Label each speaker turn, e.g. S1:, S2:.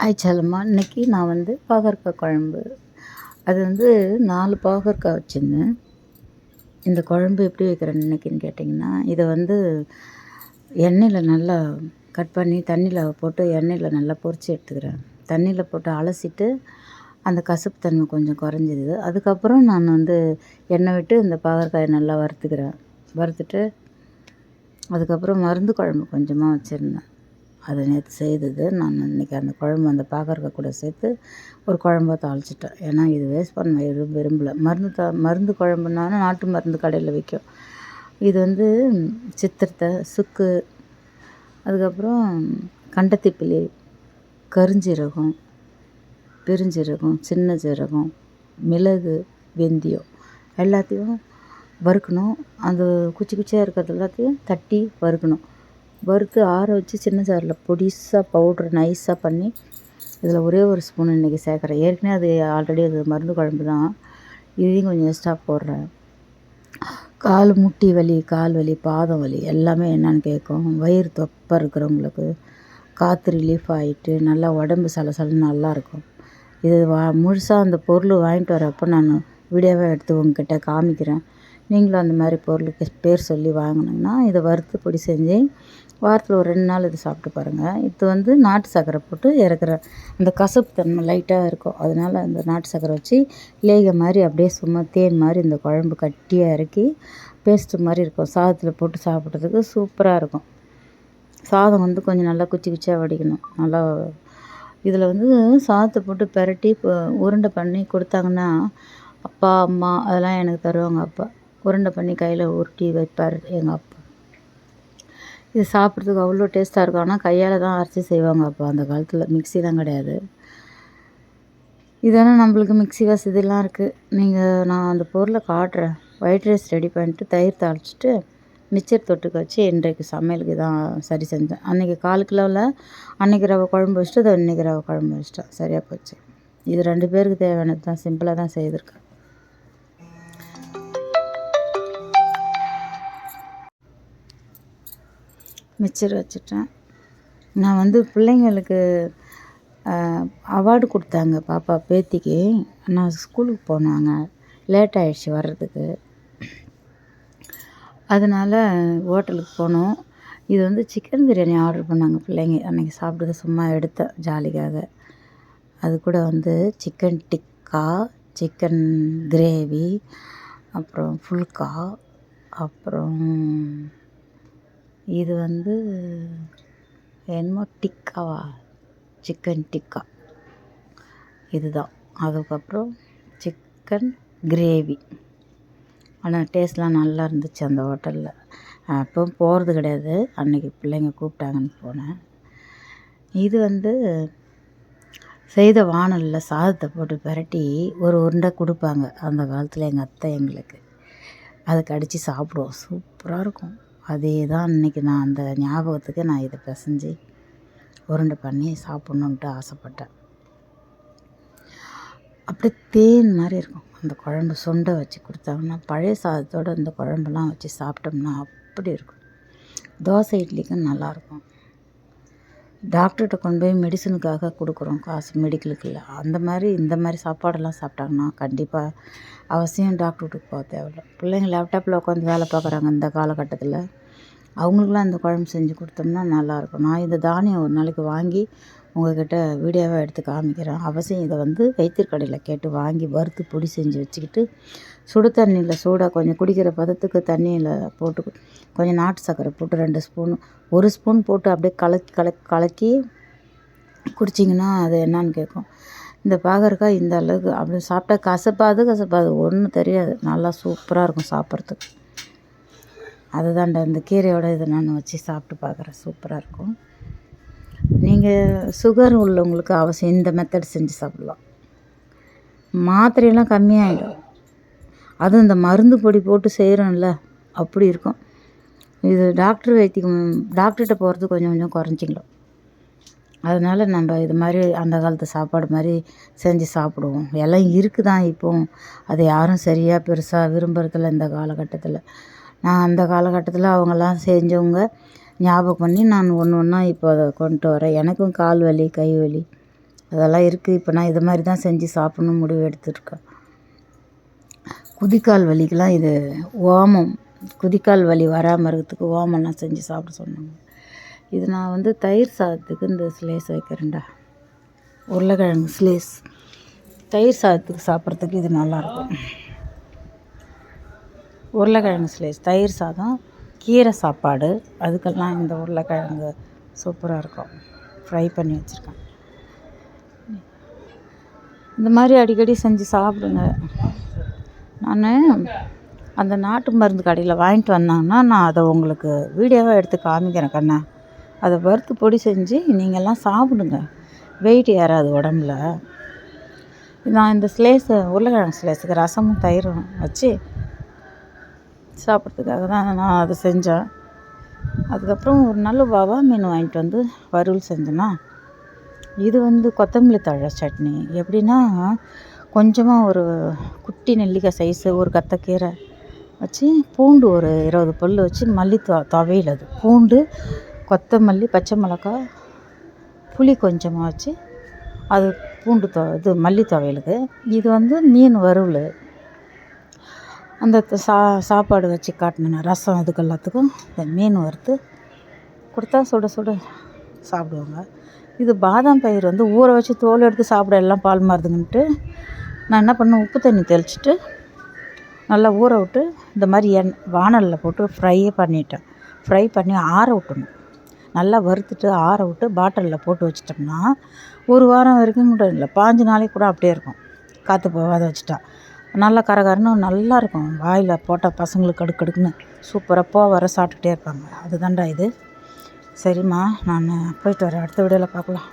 S1: Hi செல்லம்மா நான் வந்து பாகற்காய் குழம்பு. அது வந்து நாலு பாகற்காய் வச்சுருந்தேன். இந்த குழம்பு எப்படி வைக்கிறேன் இன்றைக்கின்னு கேட்டிங்கன்னா இதை வந்து எண்ணெயில் நல்லா கட் பண்ணி தண்ணியில் போட்டு எண்ணெயில் நல்லா பொரித்து எடுத்துக்கிறேன். தண்ணியில் போட்டு அலசிட்டு அந்த கசப்பு தன்மை கொஞ்சம் குறைஞ்சிது அதுக்கப்புறம் நான் வந்து எண்ணெய் விட்டு இந்த பாகற்காயை நல்லா வறுத்துக்கிறேன். வறுத்துட்டு அதுக்கப்புறம் மருந்து குழம்பு கொஞ்சமாக வச்சுருந்தேன். அதை நேற்று செய்தது. நான் இன்றைக்கி அந்த குழம்பு அந்த பாகற்காய் கூட சேர்த்து ஒரு குழம்பா தாளிச்சிட்டேன். ஏன்னா இது வேஸ்ட் பண்ண எதுவும் விரும்பல. மருந்து த மருந்து குழம்புனாலும் நாட்டு மருந்து கடையில் விற்கும் இது வந்து சித்திரத்தை சுக்கு அதுக்கப்புறம் கண்டத்திப்பிலி கருஞ்சீரகம் பெருஞ்சீரகம் சின்ன சீரகம் மிளகு வெந்தயம் எல்லாத்தையும் வறுக்கணும். அந்த குச்சி குச்சியாக இருக்கிறது எல்லாத்தையும் தட்டி வறுக்கணும். வறுத்து ஆற வச்சு சின்ன சாரில் பொடிசாக பவுட்ரு நைஸாக பண்ணி இதில் ஒரே ஒரு ஸ்பூன் இன்றைக்கி சேர்க்குறேன். ஏற்கனவே அது ஆல்ரெடி அது மருந்து குழம்பு தான். இதையும் கொஞ்சம் எக்ஸ்ட்ரா போடுறேன். கால் முட்டி வலி கால் வலி பாதம் வலி எல்லாமே என்னென்னு கேட்கும். வயிறு தொப்பை இருக்கிறவங்களுக்கு காற்று ரிலீஃப் ஆகிட்டு நல்லா உடம்பு சலசலன்னு நல்லாயிருக்கும் இது வா முழுசாக அந்த பொருள் வாங்கிட்டு வரப்போ நான் வீடியோவாக எடுத்து உங்ககிட்ட காமிக்கிறேன். நீங்களும் அந்த மாதிரி பொருளுக்கு பேர் சொல்லி வாங்கினீங்கன்னா இதை வறுத்து பொடி செஞ்சு வாரத்தில் ஒரு ரெண்டு நாள் இது சாப்பிட்டு பாருங்கள் இது வந்து நாட்டு சர்க்கரை போட்டு இறக்குற அந்த கசப்பு தன்மை லைட்டாக இருக்கும். அதனால் அந்த நாட்டு சர்க்கரை வச்சு லேக மாதிரி அப்படியே சும்மா தேன் மாதிரி இந்த குழம்பு கட்டியாக இறக்கி பேஸ்ட்டு மாதிரி இருக்கும். சாதத்தில் போட்டு சாப்பிட்றதுக்கு சூப்பராக இருக்கும். சாதம் வந்து கொஞ்சம் நல்லா குச்சி குச்சியாக வடிக்கணும். நல்லா இதில் வந்து சாதத்தை போட்டு பெரட்டி இப்போ உருண்டை பண்ணி கொடுத்தாங்கன்னா அப்பா அம்மா அதெல்லாம் எனக்கு தருவாங்க அப்பா. உருண்டை பண்ணி கையில் உருட்டி வைப்பார் எங்கள் அப்பா. இது சாப்பிட்றதுக்கு அவ்வளோ டேஸ்ட்டாக இருக்கும். ஆனால் கையால் தான் அரைச்சி செய்வாங்க அப்போ. அந்த காலத்தில் மிக்சிலாம் கிடையாது. இதெல்லாம் நம்மளுக்கு மிக்சி வசதிலாம் இருக்குது நீங்கள் நான் அந்த பொருளை காட்டுறேன். ஒயிட் ரைஸ் ரெடி பண்ணிட்டு தயிர் தாளிச்சிட்டு மிச்சர் தொட்டுக்க வச்சு இன்றைக்கு சமையலுக்கு தான் சரி செஞ்சேன். அன்றைக்கி கால் கிலோவில் அன்றைக்கி ரவை குழம்பு வச்சுட்டு அதை இன்றைக்கி ரவை குழம்பு வச்சிட்டேன். சரியாக போச்சு. இது ரெண்டு பேருக்கு தேவையானது தான். சிம்பிளாக தான் செய்திருக்கேன். மிச்சர் வச்சுட்டேன். நான் வந்து பிள்ளைங்களுக்கு அவார்டு கொடுத்தாங்க பாப்பா பேத்திக்கு. நான் ஸ்கூலுக்கு போனாங்க. லேட் ஆகிடுச்சி வர்றதுக்கு. அதனால் ஹோட்டலுக்கு போனோம். இது வந்து சிக்கன் பிரியாணி ஆர்டர் பண்ணாங்க பிள்ளைங்க. அன்றைக்கி சாப்பிட்டது சும்மா எடுத்தேன் ஜாலிக்காக. அது கூட வந்து சிக்கன் டிக்கா சிக்கன் கிரேவி அப்புறம் ஃபுல்கா அப்புறம் இது வந்து என்னமோ டிக்காவா? சிக்கன் டிக்கா. இதுதான். அதுக்கப்புறம் சிக்கன் கிரேவி. ஆனால் டேஸ்ட்லாம் நல்லா இருந்துச்சு அந்த ஹோட்டலில். அப்போ போகிறது கிடையாது. அன்றைக்கி பிள்ளைங்க கூப்பிட்டாங்கன்னு போனேன். இது வந்து செய்த வானலில் சாதத்தை போட்டு பிரட்டி ஒரு உருண்டை கொடுப்பாங்க. அந்த காலத்தில் எங்கள் அத்தை எங்களுக்கு. அதுக்கு அடித்து சாப்பிடுவோம். சூப்பராக இருக்கும். அதே தான் இன்றைக்கி நான் அந்த ஞாபகத்துக்கு நான் இதை பிசைஞ்சு உருண்டை பண்ணி சாப்பிட்ணுன்ட்டு ஆசைப்பட்டேன். அப்படியே தேன் மாதிரி இருக்கும். அந்த குழம்பு சுண்டை வச்சு கொடுத்தாங்கன்னா பழைய சாதத்தோடு இந்த குழம்புலாம் வச்சு சாப்பிட்டோம்னா அப்படி இருக்கும். தோசை இட்லிக்கும் நல்லாயிருக்கும் டாக்டர்கிட்ட கொண்டு போய் மெடிசனுக்காக கொடுக்குறோம். காசு மெடிக்கலுக்கு இல்லை. அந்த மாதிரி இந்த மாதிரி சாப்பாடெல்லாம் சாப்பிட்டாங்கன்னா கண்டிப்பாக அவசியம் டாக்டர்கிட்ட போக தேவையில்ல. பிள்ளைங்க லேப்டாப்பில் உட்காந்து வேலை பார்க்குறாங்க இந்த காலகட்டத்தில். அவங்களுக்குலாம் இந்த குழம்பு செஞ்சு கொடுத்தோம்னா நல்லாயிருக்கும். நான் இந்த தானியம் ஒரு நாளைக்கு வாங்கி உங்கள்கிட்ட வீடியோவாக எடுத்து காமிக்கிறேன். அவசியம் இதை வந்து வைத்தியர் கேட்டு வாங்கி வறுத்து பொடி செஞ்சு வச்சுக்கிட்டு சுடு தண்ணியில் சூடாக கொஞ்சம் குடிக்கிற பதத்துக்கு தண்ணியில் போட்டு கொஞ்சம் நாட்டு சர்க்கரை போட்டு ரெண்டு ஸ்பூன் ஒரு ஸ்பூன் போட்டு அப்படியே கலக்கி கலக்கி கலக்கி குடிச்சிங்கன்னா அது என்னான்னு கேட்கும். இந்த பாகற்காய் இந்த அளவுக்கு அப்படி சாப்பிட்டா கசப்பாது கசப்பாது. ஒன்றும் தெரியாது. நல்லா சூப்பராக இருக்கும் சாப்பிட்றதுக்கு. அதுதான்டா இந்த கீரையோட இதை நான் வச்சு சாப்பிட்டு பார்க்குறேன். சூப்பராக இருக்கும். நீங்கள் சுகர் உள்ளவங்களுக்கு அவசியம் இந்த மெத்தட் செஞ்சு சாப்பிட்லாம். மாத்திரையெல்லாம் கம்மியாகிடும் அதுவும் இந்த மருந்து பொடி போட்டு செய்கிறோம்ல அப்படி இருக்கும். இது டாக்டர் வைத்தியம் டாக்டர்கிட்ட போகிறது கொஞ்சம் கொஞ்சம் குறைஞ்சிக்கலாம் அதனால் நம்ம இது மாதிரி அந்த காலத்து சாப்பாடு மாதிரி செஞ்சு சாப்பிடுவோம். எல்லாம் இருக்குது தான் இப்போது அது யாரும் சரியாக பெருசாக விரும்புகிறதில்ல இந்த காலகட்டத்தில். நான் அந்த காலகட்டத்தில் அவங்கெல்லாம் செஞ்சவங்க ஞாபகம் பண்ணி நான் ஒன்று ஒன்றா இப்போ அதை கொண்டு வரேன். எனக்கும் கால் வலி கை வலி அதெல்லாம் இருக்குது. இப்போ நான் இது மாதிரி தான் செஞ்சு சாப்பிட்ணும் முடிவு எடுத்துருக்கேன். குதிக்கால் வலிக்கெலாம் இது ஓமம். குதிக்கால் வலி வராமல் இருக்கிறதுக்கு ஓமம்லாம் செஞ்சு சாப்பிட சொன்னாங்க இது நான் வந்து தயிர் சாதத்துக்கு இந்த ஸ்லேஸ் வைக்கிறேன்டா. உருளைக்கிழங்கு ஸ்லேஸ் தயிர் சாதத்துக்கு சாப்பிட்றதுக்கு இது நல்லாயிருக்கும். உருளைக்கிழங்கு ஸ்லேஸ் தயிர் சாதம் கீரை சாப்பாடு. அதுக்கெல்லாம் இந்த உருளைக்கிழங்கு சூப்பராக இருக்கும். ஃப்ரை பண்ணி வச்சுருக்கேன். இந்த மாதிரி அடிக்கடி செஞ்சு சாப்பிடுங்க. நான் அந்த நாட்டு மருந்து கடையில் வாங்கிட்டு வந்தாங்கன்னா நான் அதை உங்களுக்கு வீடியோவாக எடுத்து காமிக்கிறேன் கண்ணா. அதை வறுத்து பொடி செஞ்சு நீங்கள்லாம் சாப்பிடுங்க. வெயிட் ஏறாது உடம்புல. நான் இந்த ஸ்லேஸு உருளைக்கிழங்கு ஸ்லேஸுக்கு ரசமும் தயிரும் வச்சு சாப்பிட்றதுக்காக தான் நான் அதை செஞ்சேன். அதுக்கப்புறம் ஒரு நல்ல வவா மீன் வாங்கிட்டு வந்து வறுவல் செஞ்சேன்னா இது வந்து கொத்தமல்லி தழை சட்னி. எப்படின்னா கொஞ்சமாக ஒரு குட்டி நெல்லிக்காய் சைஸு ஒரு கத்தக்கீரை வச்சு பூண்டு ஒரு இருபது பல் வச்சு மல்லி தொ துவையல் அது. பூண்டு கொத்தமல்லி பச்சை மிளகா புளி கொஞ்சமாக வச்சு அது பூண்டு தொ இது மல்லி துவையலுக்கு. இது வந்து மீன் வறுவல். அந்த சா சாப்பாடு வச்சு காட்டினேன் ரசம் அதுக்கு எல்லாத்துக்கும் இந்த மீன் வறுத்து கொடுத்தா சுட சுட சாப்பிடுவாங்க. இது பாதாம் பயிர் வந்து ஊற வச்சு தோல் எடுத்து சாப்பிட எல்லாம் பால் மாறுதுங்கன்ட்டு நான் என்ன பண்ணேன் உப்பு தண்ணி தெளிச்சுட்டு நல்லா ஊற விட்டு இந்த மாதிரி எண் வானலில் போட்டு ஃப்ரையே பண்ணிட்டேன். ஃப்ரை பண்ணி ஆற விட்டணும். நல்லா வறுத்துட்டு ஆற விட்டு பாட்டிலில் போட்டு வச்சிட்டோம்னா ஒரு வாரம் வரைக்கும் கூட இல்லை பாஞ்சு நாளைக்கு கூட அப்படியே இருக்கும். காற்று போகாத வச்சுட்டா. நல்லா கரகரன்னு நல்லா இருக்கும். வாயில் போட்டால் பசங்களுக்கு கடுக்கு கடுக்குன்னு சூப்பராக போ வர சாப்பிட்டுட்டே இருப்பாங்க. அதுதான்டா இது. சரிம்மா நான் போயிட்டு வரேன். அடுத்த வீடியோவில் பார்க்கலாம்.